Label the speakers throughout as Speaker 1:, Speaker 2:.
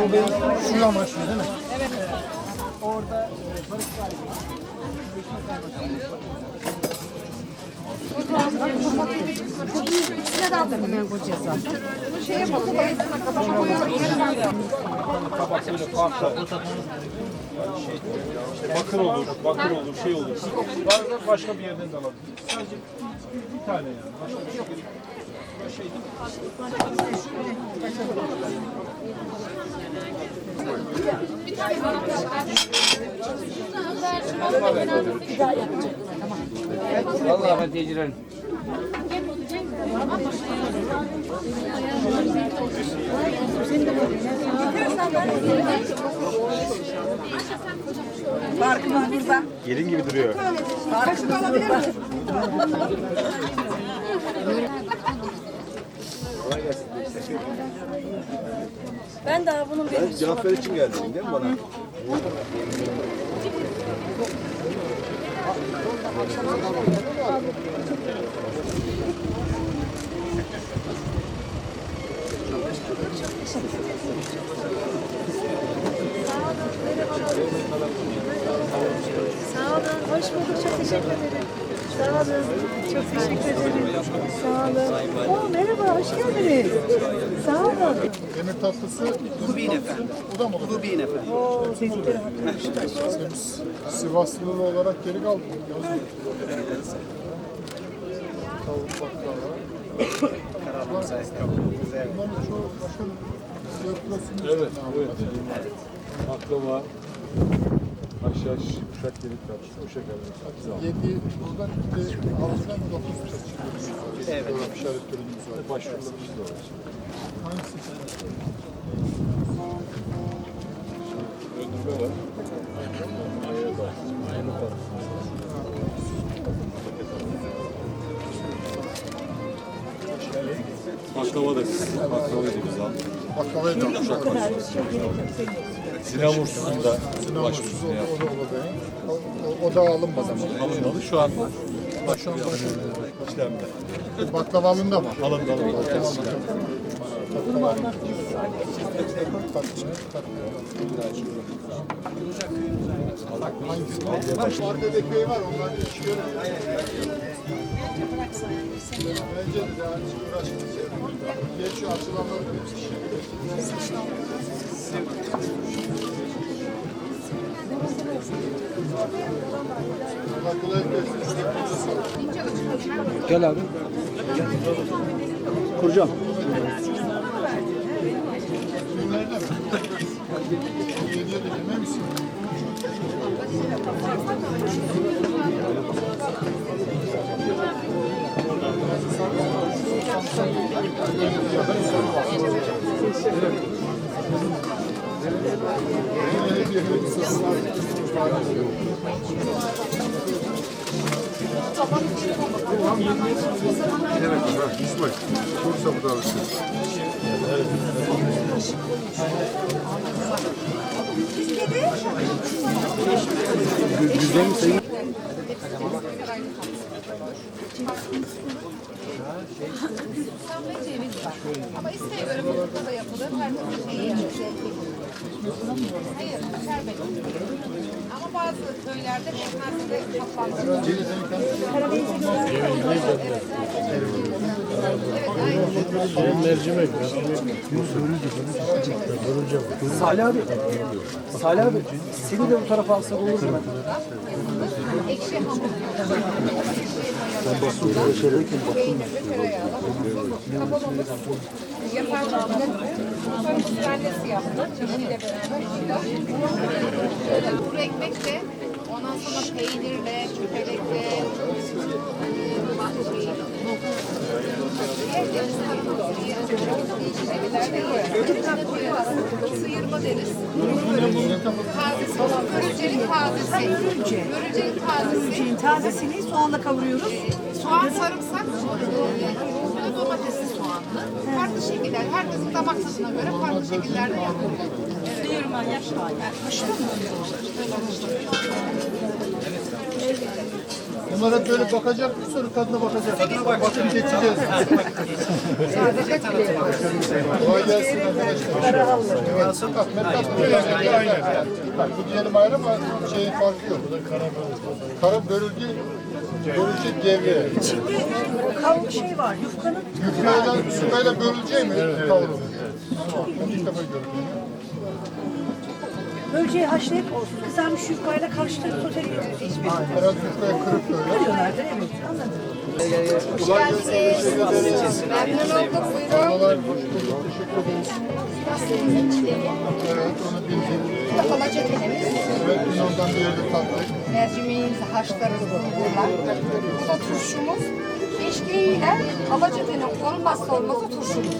Speaker 1: Şu amaçlı değil mi?
Speaker 2: İçine de attım ben kocası. Şey yapalım. Kafama koyalım.
Speaker 3: Tabak böyle farklı. İşte bakır olur, bakır olur, şey olur. Da başka bir yerden de alabiliriz. Sadece bir tane yani. Başka bir şey değil. Şey değil.
Speaker 4: Vallahi ben tecrübeliyim.
Speaker 2: Farkımız burada.
Speaker 5: Gelin gibi duruyor.
Speaker 2: Farkını alabilir miyim? Ben daha bunun bir
Speaker 5: Ben Cafer için geldim değil mi bana?
Speaker 6: Sağ olun, hoş bulduk. Çok teşekkür ederim. Sağ olun, çok teşekkür ederim. Sağ olun. Oo, merhaba, hoş geldiniz. Sağ olun.
Speaker 1: Demir tatlısı Rubin efendim. O da mı olur? Rubin efendim.
Speaker 6: Oo, hakkında.
Speaker 1: Biz Sivaslı olarak geri kaldık. Tavuk baklava. Bunların çoğu. Siyah
Speaker 3: Evet, evet. Baklava, haşhaş, uşak delik karıştı, o. Güzel.
Speaker 1: Yedi, buradan bir de ağzından dokuz seçiyoruz. Evet. İşaretlerimiz var.
Speaker 3: Başvurular işte var.
Speaker 1: Hangisi?
Speaker 3: Öldürme var. Meyve var. Yeni var. Baklava da baklava da güzel.
Speaker 1: Baklavayı da almışlar.
Speaker 3: Sinamursu'nda
Speaker 1: Sinemansız
Speaker 3: başvurusu
Speaker 1: o, o
Speaker 3: yaptık.
Speaker 1: da oldu. O, o, o da alınmadı ama.
Speaker 3: Alınmadı. Şu an
Speaker 1: Şu an
Speaker 3: işlemde.
Speaker 1: Baklava alındı mı?
Speaker 3: Alındı alındı.
Speaker 1: Hangisi? Baş arkada köy var, onlar yaşıyor. Bence de daha hiç uğraşmayacağım. Geç şu açılanları da hepsi
Speaker 4: Gel abi. Kuracağım.
Speaker 5: Evet, ha, İsmail. Çok sabır alışsın.
Speaker 4: Yüzde mi sayın?
Speaker 2: Ama isteğe göre burada da yapılır. Herkesin şeyi Hayır, şerbet. Ama bazı köylerde pekmezle kaplandırılıyor.
Speaker 4: Salih abi. Salih abi. Seni de bu tarafa alsak olur mu?
Speaker 2: Ekşi hamur. Peynirli tereyağlı. Kapalı olur. Yaparlar. Sonra müsvennesi yaptı. Çeşniyle beraber. Kuru ekmek de ondan sonra peynirle, çökelekle, Sıyırma deriz. Tazesi olan börülcenin tazesi. Börülcenin tazesi.
Speaker 6: Şeyin tazesini soğanla kavuruyoruz.
Speaker 2: Soğan, sarımsak, domatesli soğanlı. Farklı şekiller. Herkesin damak tadına göre farklı şekillerde yapılıyor. Evet.
Speaker 1: Bunlara böyle bakacak, sonra tadına bakacak. Tadına bakıp geçeceğiz. Kolay gelsin arkadaşlar. Evet, Ahmet Tatlı. Aynen. Bak bu diyelim ayrı ama şeyin farkı yok. Kara börülce, börülce gevre.
Speaker 6: İçinde kavun şey var, yufkanın
Speaker 1: Yufkayla, suyla börülce mi kavrulmuş? Tamam, onu ilk defa gördüm.
Speaker 6: Bölceği haşlayıp kızarmış yufkayla karıştırıp soteliyor.
Speaker 1: Herhalde yufkaya kırıp böyle.
Speaker 6: Diyorlardır evet anladım.
Speaker 1: Teşekkür ederiz.
Speaker 2: Memnun olduk. Buyurun.
Speaker 1: Hoş bulduk. Teşekkür ederiz. Evet, onu bildim.
Speaker 2: Alaca tenemiz.
Speaker 1: Evet, biz ondan bir yerde tattık.
Speaker 2: Mercimeğimizi haşlarız. Bu da turşumuz. Eşliğiyle alaca tene olmazsa olmazı turşumuz.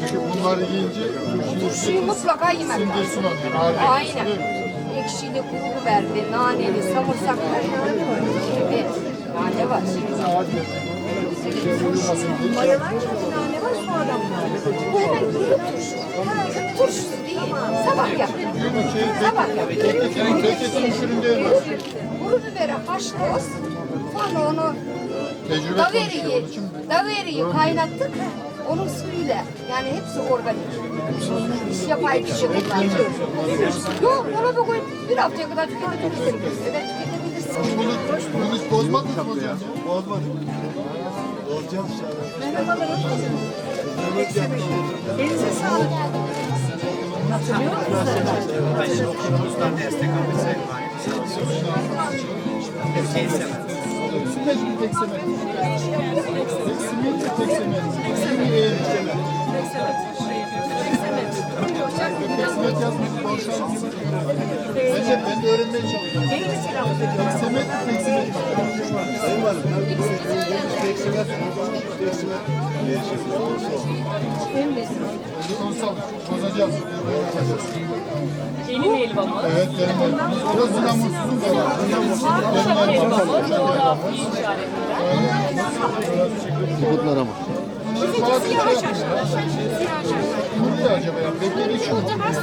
Speaker 1: Çünkü bunları yiyince turşuyu
Speaker 2: mutlaka yemek lazım. Aynen. Ekşili, kuru biberli, naneli, samırsaklı. Evet. Nane var.
Speaker 6: Mayalar gibi nane var sonradan.
Speaker 2: Bu hemen kuru turşu. Turşusu değil. Sabah yap.
Speaker 1: Şey,
Speaker 2: Sabah yap. Kuru biberi haşlıyoruz. Sonra onu
Speaker 1: Tecrübe
Speaker 2: daveriyi, daveriyi kaynattık. Onun suyuyla. Yani hepsi organik. Hiç yapay bir şey kullanmıyoruz. Yok, ona bir koy. Bir haftaya kadar tüketebilirsiniz. Evet, tüketebilirsiniz.
Speaker 1: bunu, bunu hiç bozmadınız mı hocam? Bozmadık. Bozacağız
Speaker 6: Elinize sağlık. Hatırlıyor musunuz?
Speaker 1: Süper bir tek semet. Tek simit, tek semet. Tek semet yazmış. Borçlar gibi. Bence ben de öğrenmeye çalışıyorum.
Speaker 6: Neydi selamı
Speaker 1: Tek semet, tek semet. Sayın Valim, tek semet, tek semet. Konsol, bozacağız.
Speaker 7: Benim helvamı.
Speaker 1: Evet, benim elbim. Biraz zinamursuzum da var. Zinamursuzum. Benim elbim.
Speaker 7: Helvamı coğrafi işaretinden.
Speaker 1: Bulutlar ama. Bazı şey yapmıyor. Kuruyor acaba ya? Bekledik şu.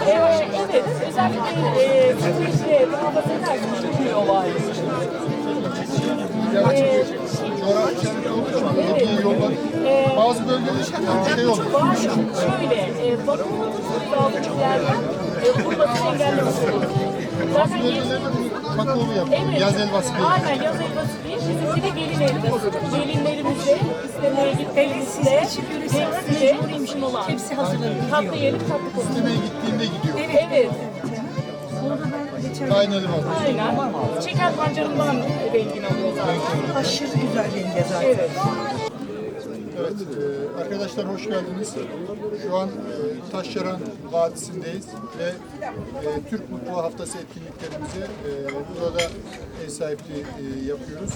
Speaker 7: Ee, evet, özellikle e, süreçte muhafaza ederseniz çıkmıyor var.
Speaker 1: Ama hediye yollar. Bazı bölgelerde şey oluyor.
Speaker 7: Var şöyle, e, bakımın sağlıklı yerden e, kurmasını engellemesi Zaten
Speaker 1: Bazı
Speaker 7: yeni
Speaker 1: bölgelerde kakaolu yapıyor.
Speaker 7: Evet.
Speaker 1: Yaz elbası değil.
Speaker 7: Aynen yaz elbası değil. Bizimki de gelin elbası. Olan.
Speaker 6: Hepsi hazırlanıyor.
Speaker 7: Tatlı yiyelim tatlı konuşalım.
Speaker 1: İstemeye gittiğinde gidiyor.
Speaker 7: Evet.
Speaker 6: Geçen
Speaker 1: Aynı elbası.
Speaker 7: Aynen. Şeker pancarından rengini alıyor zaten.
Speaker 6: aşırı güzel renge zaten.
Speaker 7: Evet.
Speaker 1: Evet, e, arkadaşlar hoş geldiniz. Şu an e, Taşyaran Vadisi'ndeyiz ve e, Türk Mutfağı Haftası etkinliklerimizi e, burada ev sahipliği e, yapıyoruz.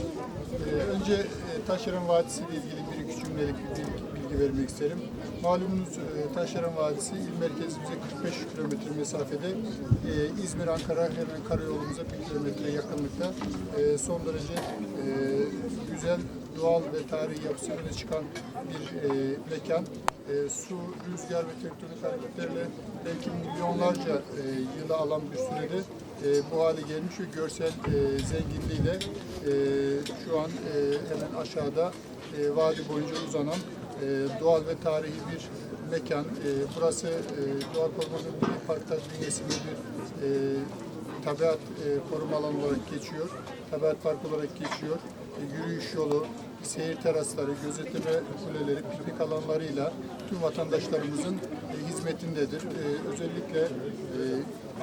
Speaker 1: E, önce e, Taşyaran Vadisi ile ilgili bir iki cümlelik bir bilgi, bilgi vermek isterim. Malumunuz e, Taşyaran Vadisi il merkezimize 45 kilometre mesafede e, İzmir, Ankara hemen karayolumuza 1 kilometre yakınlıkta e, son derece güzel doğal ve tarihi yapısı öne çıkan bir mekan. Su, rüzgar ve tektonik hareketlerle belki milyonlarca e, yılı alan bir sürede bu hale gelmiş ve görsel zenginliğiyle şu an hemen aşağıda e, vadi boyunca uzanan e, doğal ve tarihi bir mekan. E, burası e, Doğa Koruma ve Milli Parklar bünyesinde bir e, tabiat e, koruma alanı olarak geçiyor. Tabiat park olarak geçiyor. E, yürüyüş yolu, seyir terasları, gözetleme kuleleri, piknik alanlarıyla tüm vatandaşlarımızın e, hizmetindedir. E, özellikle e,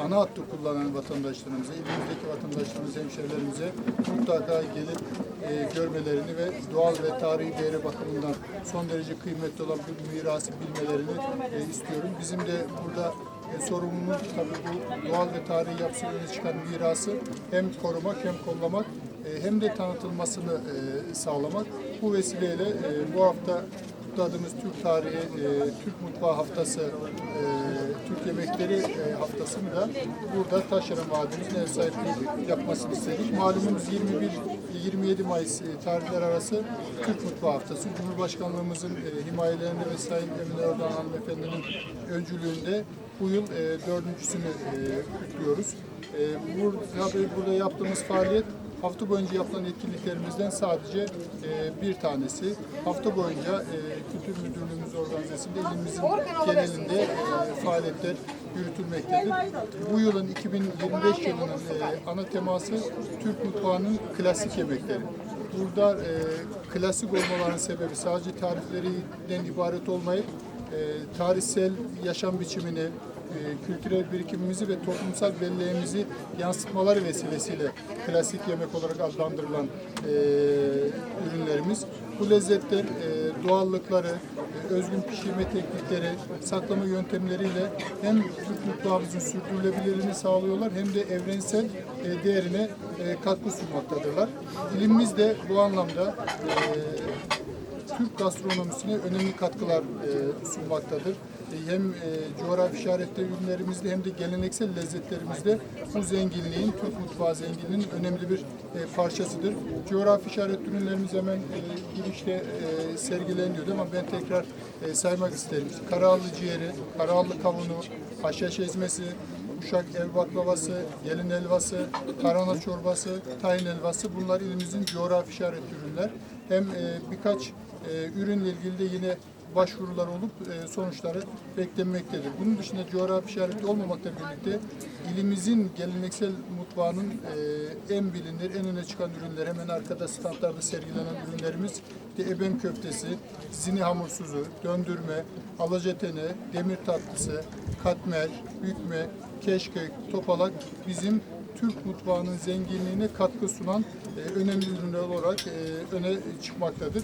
Speaker 1: ana hattı kullanan vatandaşlarımıza, ilimizdeki vatandaşlarımız, hemşerilerimize mutlaka gelip e, görmelerini ve doğal ve tarihi değeri bakımından son derece kıymetli olan bir mirası bilmelerini e, istiyorum. Bizim de burada e, sorumluluğumuz tabii bu doğal ve tarihi yapısı öne çıkan mirası hem korumak hem kollamak hem de tanıtılmasını e, sağlamak. Bu vesileyle e, bu hafta kutladığımız Türk Tarihi, e, Türk Mutfağı Haftası, Türk Yemekleri Haftası'nı da burada Taşyara Vadimizin ev sahipliği yapmasını istedik. Malumunuz 21-27 Mayıs tarihler arası Türk Mutfağı Haftası. Cumhurbaşkanlığımızın himayelerinde ve Sayın Emine Erdoğan hanımefendinin öncülüğünde Bu yıl e, dördüncüsünü e, kutluyoruz. E, burada, burada yaptığımız faaliyet hafta boyunca yapılan etkinliklerimizden sadece e, bir tanesi. Hafta boyunca e, Kültür Müdürlüğümüz organizasyonunda ilimizin genelinde e, faaliyetler yürütülmektedir. Bu yılın 2025 yılının e, ana teması Türk mutfağının klasik yemekleri. Burada e, klasik olmalarının sebebi sadece tariflerinden ibaret olmayıp tarihsel yaşam biçimini, e, kültürel birikimimizi ve toplumsal belleğimizi yansıtmaları vesilesiyle klasik yemek olarak adlandırılan e, ürünlerimiz. Bu lezzetler e, doğallıkları, e, özgün pişirme teknikleri, saklama yöntemleriyle hem Türk mutfağımızın sürdürülebilirliğini sağlıyorlar hem de evrensel e, değerine e, katkı sunmaktadırlar. İlimimiz de bu anlamda e, Türk gastronomisine önemli katkılar e, sunmaktadır. E, hem e, coğrafi işaretli ürünlerimizde hem de geleneksel lezzetlerimizde bu zenginliğin, Türk mutfağı zenginliğinin önemli bir e, parçasıdır. Coğrafi işaret ürünlerimiz hemen e, girişte e, sergileniyordu ama ben tekrar e, saymak isterim. Karahallı ciğeri, Karahallı kavunu, haşhaş ezmesi, Uşak ev baklavası, gelin helvası, tarhana çorbası, tahin helvası bunlar ilimizin coğrafi işaretli ürünler. Hem e, birkaç e, ürünle ilgili de yine başvurular olup e, sonuçları beklenmektedir. Bunun dışında coğrafi işaretli olmamakla birlikte ilimizin geleneksel mutfağının e, en bilinir, en öne çıkan ürünler hemen arkada standlarda sergilenen ürünlerimiz de eben köftesi, zini hamursuzu, döndürme, alacatene, demir tatlısı, katmer, bükme, keşkek, topalak bizim Türk mutfağının zenginliğine katkı sunan e, önemli ürünler olarak e, öne çıkmaktadır.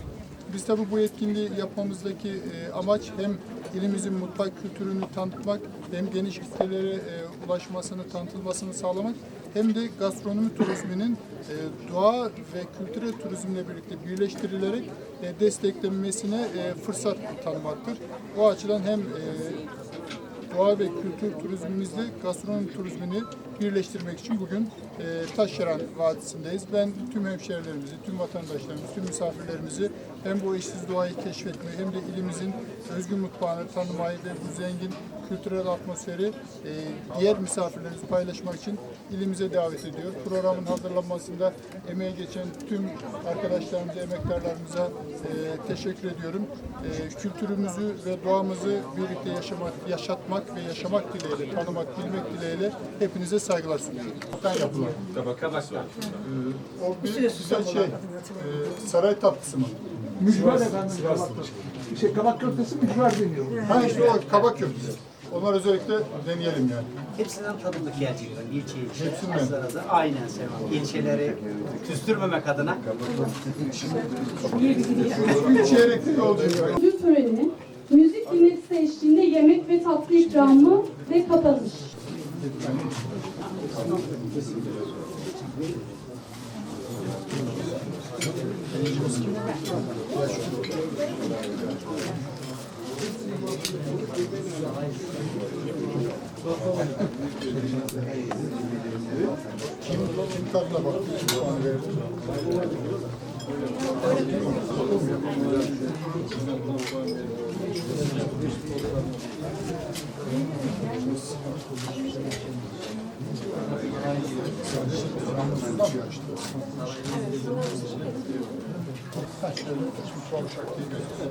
Speaker 1: Biz tabi bu etkinliği yapmamızdaki e, amaç hem ilimizin mutfak kültürünü tanıtmak hem geniş kitlelere e, ulaşmasını, tanıtılmasını sağlamak hem de gastronomi turizminin e, doğa ve kültürel turizmle birlikte birleştirilerek e, desteklenmesine e, fırsat tanımaktır. O açıdan hem e, doğa ve kültür turizmimizle gastronomi turizmini birleştirmek için bugün e, Taşyaran Vadisi'ndeyiz. Ben tüm hemşehrilerimizi, tüm vatandaşlarımızı, tüm misafirlerimizi hem bu eşsiz doğayı keşfetmeyi hem de ilimizin özgün mutfağını tanımayı ve bu zengin kültürel atmosferi e, diğer misafirlerimizi paylaşmak için ilimize davet ediyor. Programın hazırlanmasında emeği geçen tüm arkadaşlarımıza, emektarlarımıza e, teşekkür ediyorum. E, kültürümüzü ve doğamızı birlikte yaşamak, yaşatmak ve yaşamak dileğiyle, tanımak, bilmek dileğiyle hepinize saygılar sunuyorum. Yapılan. Ee, o bir güzel şey, e, saray tatlısı mı?
Speaker 4: Mücver efendim. Kabak Şey, kabak köftesi mücver deniyor.
Speaker 1: Ha işte o kabak köftesi. Onlar özellikle deneyelim yani.
Speaker 8: Hepsinden tadımlık gerçekten. İlçe ilçe.
Speaker 1: Hepsinden.
Speaker 8: Aynen Sevan. İlçeleri küstürmemek adına.
Speaker 9: Ödül töreni, müzik dinletisi eşliğinde yemek ve tatlı ikramı ve kapanış.
Speaker 1: Kim, kim tadına baktı? Puan verdi. Kaç tane? Şu uşak diye gözüküyor.